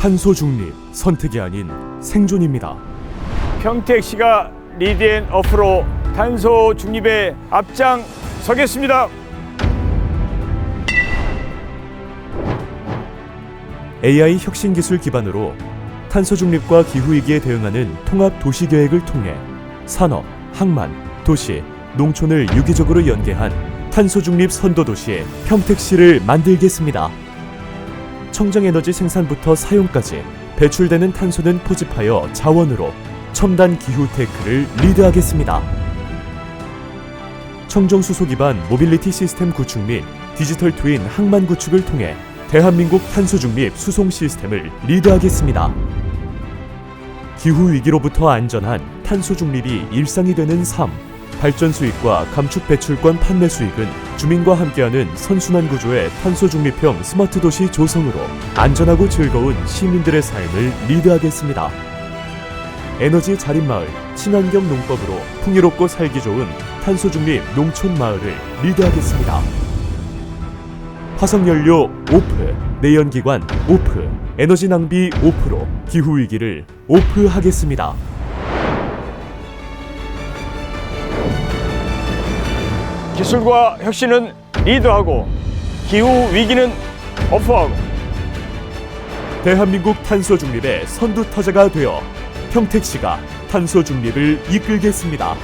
탄소 중립 선택이 아닌 생존입니다. 평택 씨가 리드앤 어프로 탄소 중립에 앞장 서겠습니다. AI 혁신 기술 기반으로 탄소 중립과 기후 위기에 대응하는 통합 도시 계획을 통해 산업, 항만, 도시, 농촌을 유기적으로 연계한 탄소 중립 선도 도시 평택시를 만들겠습니다. 청정 에너지 생산부터 사용까지 배출되는 탄소는 포집하여 자원으로 첨단 기후 테크를 리드하겠습니다. 청정 수소 기반 모빌리티 시스템 구축 및 디지털 트윈 항만 구축을 통해 대한민국 탄소 중립 수송 시스템을 리드하겠습니다. 기후 위기로부터 안전한 탄소 중립이 일상이 되는 삶. 발전 수익과 감축 배출권 판매 수익은 주민과 함께하는 선순환 구조의 탄소 중립형 스마트 도시 조성으로 안전하고 즐거운 시민들의 삶을 리드하겠습니다. 에너지 자립 마을 친환경 농법으로 풍요롭고 살기 좋은 탄소 중립 농촌 마을을 리드하겠습니다. 화석연료 오프, 내연기관 오프, 에너지 낭비 오프로 기후 위기를 오프하겠습니다. 기술과 혁신은 리드하고 기후 위기는 어프하고 대한민국 탄소 중립의 선두 타자가 되어 평택시가 탄소 중립을 이끌겠습니다.